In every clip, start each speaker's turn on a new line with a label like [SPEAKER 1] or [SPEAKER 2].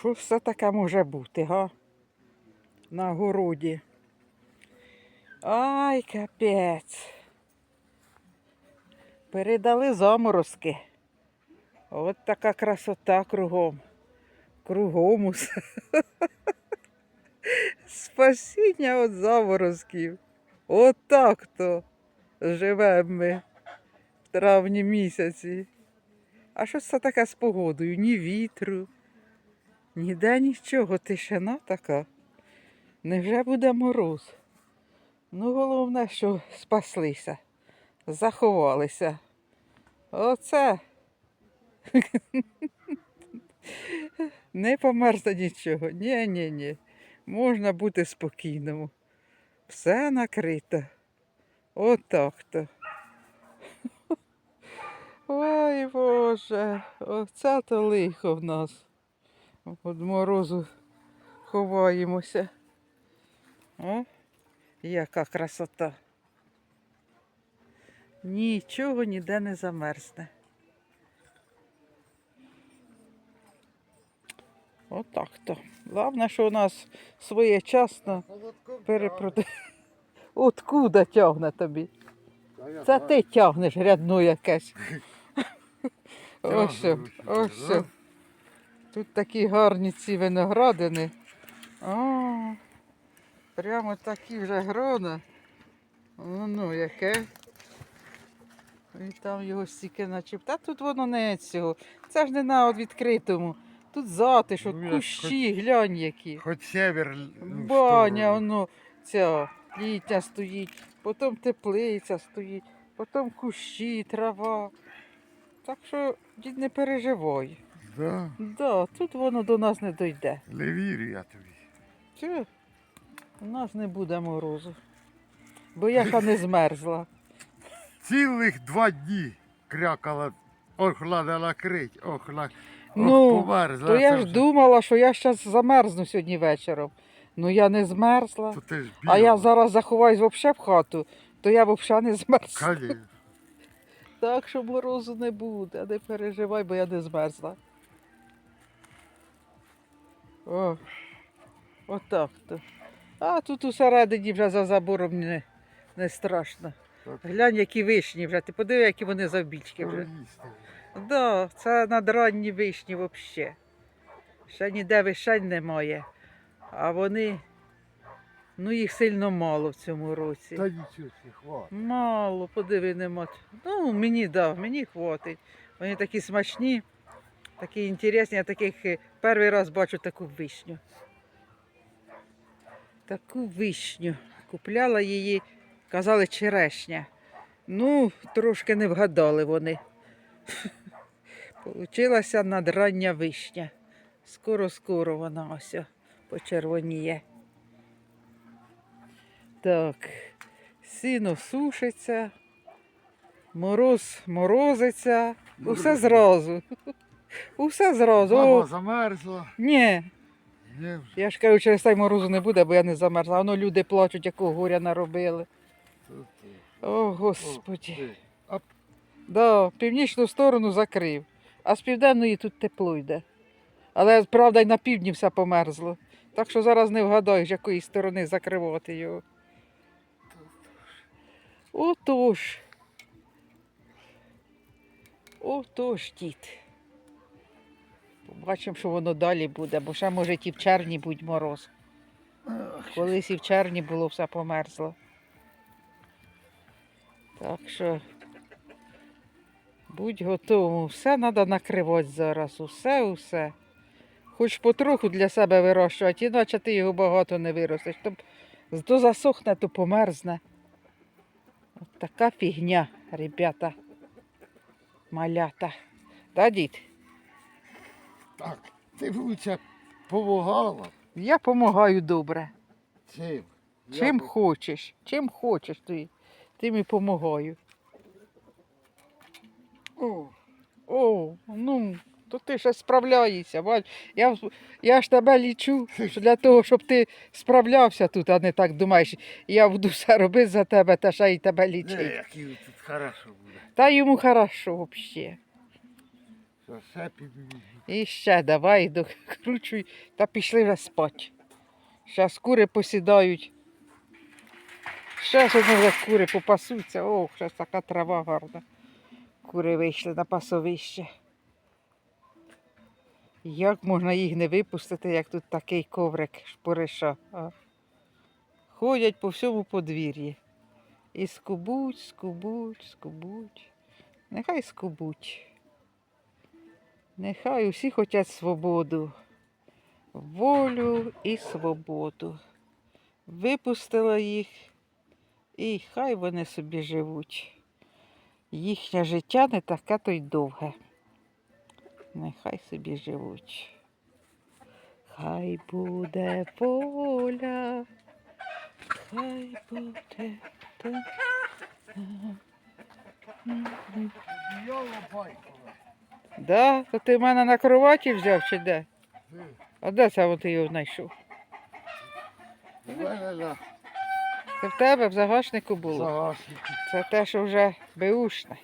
[SPEAKER 1] Що це таке може бути, га? На городі. Ай, капець. Передали заморозки. От така красота кругом. Кругом усе. Спасіння від заморозків. От так то живемо ми в травні місяці. А що це таке з погодою? Ні вітру, ніде нічого, тишина така. Невже буде мороз? Ну, головне, що спаслися, заховалися. Оце. Не померзне нічого. Ні, ні, ні. Можна бути спокійним. Все накрито. Отак-то. Ой, Боже, оце то лихо в нас. Від морозу ховаємося. О, яка красота. Нічого ніде не замерзне. Отак-то. Головне, що у нас своєчасно перепродає. Откуда тягне тобі? Це ти тягнеш рядну якесь. Ось ось. Тут такі гарні ці виноградини. О, прямо такі вже грона. Ну, ну, яке. І там його стільки начіп. Та тут воно не цього. Це ж не на відкритому. Тут затишок,
[SPEAKER 2] Ну,
[SPEAKER 1] кущі, глянь які.
[SPEAKER 2] Хоч север. ну,
[SPEAKER 1] Баня, воно ця літня стоїть, потім теплиця стоїть, потім кущі, трава. Так що дід не переживай.
[SPEAKER 2] Да.
[SPEAKER 1] Да, тут воно до нас не дойде.
[SPEAKER 2] Не вірю я тобі.
[SPEAKER 1] Чи? У нас не буде морозу. Бо я не змерзла.
[SPEAKER 2] Цілих два дні крякала, охла не накрить, охла.
[SPEAKER 1] Ну,
[SPEAKER 2] померзла.
[SPEAKER 1] То я ж
[SPEAKER 2] вже.
[SPEAKER 1] думала, що я зараз замерзну сьогодні вечором. Ну я не змерзла.
[SPEAKER 2] То ти ж
[SPEAKER 1] А я зараз заховаюсь взагалі в хату, то я взагалі не змерзла.
[SPEAKER 2] Конечно.
[SPEAKER 1] Так що морозу не буде, не переживай, бо я не змерзла. О, отак то. А тут усередині вже за забором не, не страшно.
[SPEAKER 2] Так.
[SPEAKER 1] Глянь, які вишні вже. Ти подиви, які вони завбільчики вже. Да, це надранні вишні взагалі. Ще ніде вишень немає. А вони, ну їх сильно мало в цьому році.
[SPEAKER 2] Та нічого хватить.
[SPEAKER 1] Мало, подиви, нема. Ну, мені да, мені хватить. Вони такі смачні, такі інтересні. Я таких е, перший раз бачу таку вишню. Таку вишню. Купляла її, казали, черешня. Ну, трошки не вгадали вони. Получилася надрання вишня. Скоро-скоро вона ось почервоніє. Так. Сіно сушиться, мороз морозиться, усе зразу. Усе зразу.
[SPEAKER 2] Баба
[SPEAKER 1] О,
[SPEAKER 2] замерзла.
[SPEAKER 1] ні,
[SPEAKER 2] Ні, вже.
[SPEAKER 1] я ж кажу, через цей морозу не буде, бо я не замерзла. Воно люди плачуть, якого горя наробили.
[SPEAKER 2] Тут,
[SPEAKER 1] О, Господі.
[SPEAKER 2] ти. А
[SPEAKER 1] Да, північну сторону закрив, а з південної тут тепло йде. Але правда й на півдні все померзло. Так що зараз не вгадаєш, з якої сторони закривати його. Отож. Отож, дід. Побачимо, що воно далі буде, бо ще може і в червні будь мороз. Колись і в червні було все померзло. Так що будь готовим. Все треба накривати зараз. Усе, усе. Хоч потроху для себе вирощувати, іначе ти його багато не виростеш. То, то засохне, то померзне. От така фігня, ребята. Малята. Да, дід?
[SPEAKER 2] Так, ти б лучше помагала.
[SPEAKER 1] Я допомагаю добре.
[SPEAKER 2] Чим? Я
[SPEAKER 1] Чим
[SPEAKER 2] б-
[SPEAKER 1] хочеш, чим хочеш ти. Тим і допомагаю.
[SPEAKER 2] О,
[SPEAKER 1] О, ну, то ти ще справляєшся. Бач, я, в- я ж тебе лічу що для того, щоб ти справлявся тут, а не так думаєш, я буду все робити за тебе, та ще й тебе
[SPEAKER 2] не,
[SPEAKER 1] лічити.
[SPEAKER 2] який тут хорошо буде.
[SPEAKER 1] Та йому хорошо взагалі. І ще давай докручуй та пішли вже спать. Зараз кури посідають. Зараз одно вже кури попасуться. Ох, зараз така трава гарна. Кури вийшли на пасовище. Як можна їх не випустити, як тут такий коврик шпориша? А? Ходять по всьому подвір'ї. І скубуть, скубуть, скубуть. Нехай скубуть. Нехай усі хочуть свободу, волю і свободу. Випустила їх, і хай вони собі живуть. Їхнє життя не таке то й довге. Нехай собі живуть. Хай буде воля, хай буде.
[SPEAKER 2] лопайку.
[SPEAKER 1] Да? То ти в мене на кроваті взяв чи де? А де це ти його знайшов? Це в тебе в загашнику було.
[SPEAKER 2] загашнику.
[SPEAKER 1] Це те, що вже беушне.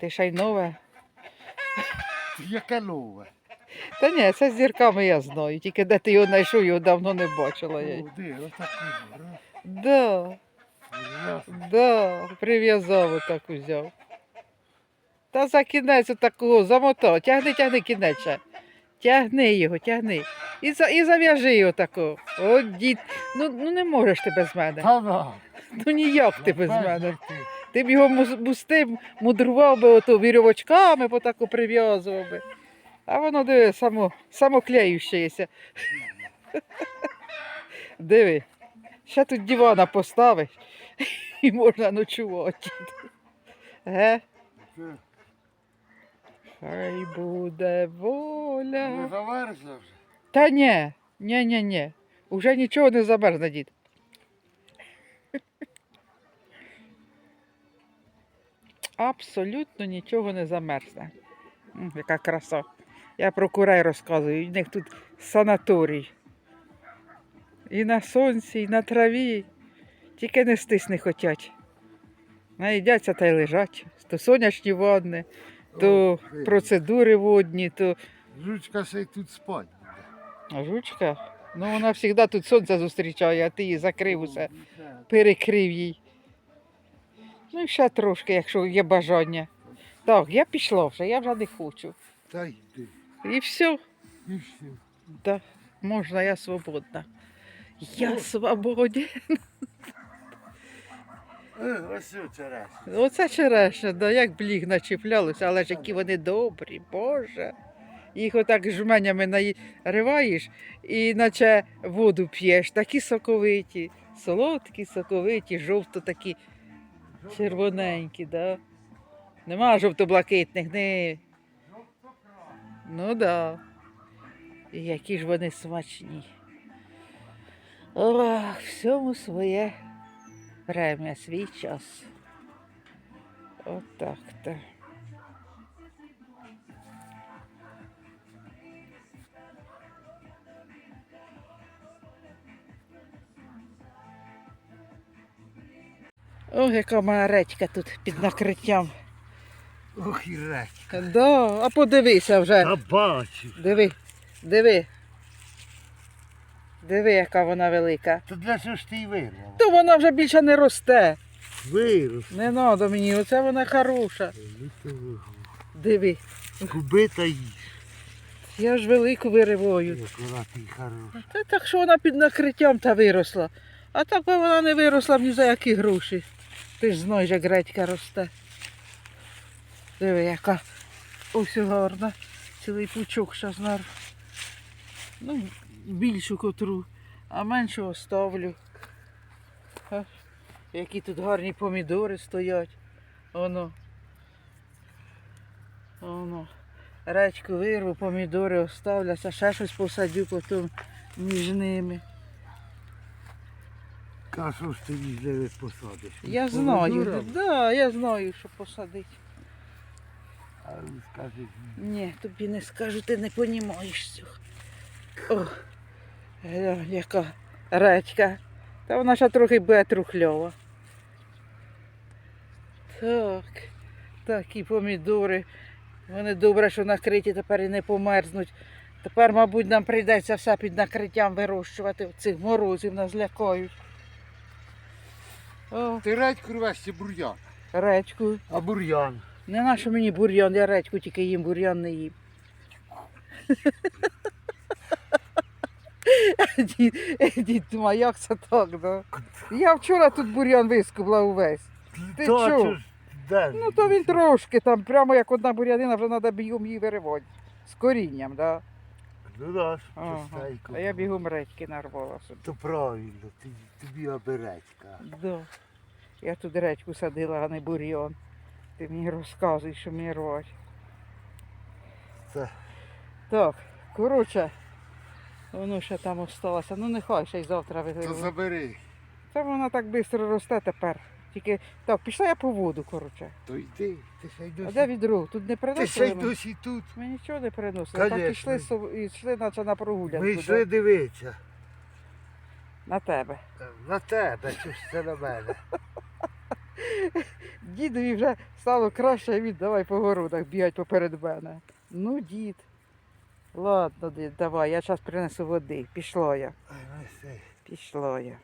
[SPEAKER 1] Ти ще й нове.
[SPEAKER 2] Яке нове?
[SPEAKER 1] Та ні, це з зірками я знаю. Тільки де ти його знайшов, його давно не бачила я.
[SPEAKER 2] О, де, отакий.
[SPEAKER 1] Да, да, прив'язав отак узяв. Та за кінець отакого замотав. Тягни, тягни кінець. ще. Тягни його, тягни. І, за, і зав'яжи його тако. О, дід. Ну, ну не можеш ти без мене.
[SPEAKER 2] Та на.
[SPEAKER 1] Ну ніяк ти без мене.
[SPEAKER 2] ти.
[SPEAKER 1] Б його мус- мудрував би ото вірьовочками, потаку прив'язував би. А воно диви, само, самоклеющеється. Диви, ще тут дивана поставиш і можна ночувати. Ге?
[SPEAKER 2] Це
[SPEAKER 1] Хай буде
[SPEAKER 2] Не
[SPEAKER 1] воля.
[SPEAKER 2] замерзла вже?
[SPEAKER 1] Та ні, ні, ні, ні. Уже нічого не замерзне, дід. Абсолютно нічого не замерзне. Яка краса. Я про курей розказую. У них тут санаторій. І на сонці, і на траві. Тільки не хочуть. Наїдяться та й лежать. То сонячні ванни, то
[SPEAKER 2] О,
[SPEAKER 1] процедури водні, то
[SPEAKER 2] Жучка ще й тут спать.
[SPEAKER 1] А жучка? Ну вона завжди тут сонце зустрічає, а ти її закрив усе, перекрив їй. Ну і ще трошки, якщо є бажання. Так, я пішла вже, я вже не хочу.
[SPEAKER 2] Та йди.
[SPEAKER 1] І все,
[SPEAKER 2] І все.
[SPEAKER 1] да, можна, я свободна. Я свободна.
[SPEAKER 2] Е, Ось черешня.
[SPEAKER 1] Оце черешня, да, як бліг начіплялося, але ж які вони добрі, Боже. Їх отак жменями нариваєш і наче воду п'єш, такі соковиті, солодкі, соковиті, жовто такі червоненькі, да? Нема жовто-блакитних, не. Ну да. І які ж вони смачні. Ох, всьому своє время, свій час. Отак то. Ох, яка мене редька тут під накриттям.
[SPEAKER 2] Ох і речка.
[SPEAKER 1] Да, а подивися вже.
[SPEAKER 2] Та бачу.
[SPEAKER 1] Диви, диви. Диви, яка вона велика.
[SPEAKER 2] То для чого ж ти й вирвала?
[SPEAKER 1] То вона вже більше не росте.
[SPEAKER 2] Вирос.
[SPEAKER 1] Не треба мені, оце вона хороша. Диви.
[SPEAKER 2] Куби та їж.
[SPEAKER 1] Я ж велику вириваю.
[SPEAKER 2] Як вона ти хороша.
[SPEAKER 1] Та так що вона під накриттям та виросла. А так би вона не виросла ні за які гроші. Ти ж знаєш, як гредька росте. Диви, яка ось гарна. Цілий пучок зараз. Ну, більшу котру, а меншу оставлю. Ха, Які тут гарні помідори стоять. Оно. Оно. Речку вирву, помідори оставляться, ще щось посадю потім між ними.
[SPEAKER 2] Кашу ж ти між ними посадиш.
[SPEAKER 1] Я знаю, да, я знаю, що посадити.
[SPEAKER 2] А ну скажи.
[SPEAKER 1] Ні, тобі не скажу, ти не понімаєш цього. О, яка редька. Та вона ще трохи буде трухльова. Так, такі помідори. Вони добре, що накриті тепер і не померзнуть. Тепер, мабуть, нам прийдеться все під накриттям вирощувати. Цих морозів нас лякають. О,
[SPEAKER 2] Ти редьку рвеш чи бур'ян?
[SPEAKER 1] редьку.
[SPEAKER 2] А бур'ян.
[SPEAKER 1] Не нащо мені бур'ян, я редьку тільки їм, бур'ян не їм. Дід, дід думає, як це так, да? Я вчора тут бур'ян вискубла увесь. Ти
[SPEAKER 2] Та,
[SPEAKER 1] чо?
[SPEAKER 2] чи ж- де
[SPEAKER 1] Ну то він трошки там, прямо як одна бур'янина, вже треба бігом її виривати. З корінням, да?
[SPEAKER 2] Ну да,
[SPEAKER 1] Ага.
[SPEAKER 2] частенько.
[SPEAKER 1] А я бігом редьки нарвала собі.
[SPEAKER 2] То правильно, ти, тобі аби редька.
[SPEAKER 1] Да. Я тут редьку садила, а не бур'ян. Ти мені розказуєш, що мені рвати.
[SPEAKER 2] Це
[SPEAKER 1] Так, коротше, воно ще там осталося. Ну нехай ще й завтра
[SPEAKER 2] то
[SPEAKER 1] вигорю.
[SPEAKER 2] забери.
[SPEAKER 1] Це вона так швидко росте тепер. Тільки так, пішла я по воду, коротше.
[SPEAKER 2] То йди, ти ще й
[SPEAKER 1] А
[SPEAKER 2] досі.
[SPEAKER 1] де відро? Тут не
[SPEAKER 2] Ти ще й
[SPEAKER 1] приносили? ми?
[SPEAKER 2] досі тут.
[SPEAKER 1] Ми нічого не приносили. Так
[SPEAKER 2] Конечно.
[SPEAKER 1] ішли, со- і йшли наче на прогулянку.
[SPEAKER 2] Ми йшли дивитися.
[SPEAKER 1] На тебе.
[SPEAKER 2] На тебе, чи ж це на мене.
[SPEAKER 1] Дідові вже стало краще, а він давай по городах бігать поперед мене. Ну, дід. Ладно, давай, я зараз принесу води. Пішла я. Пішла я.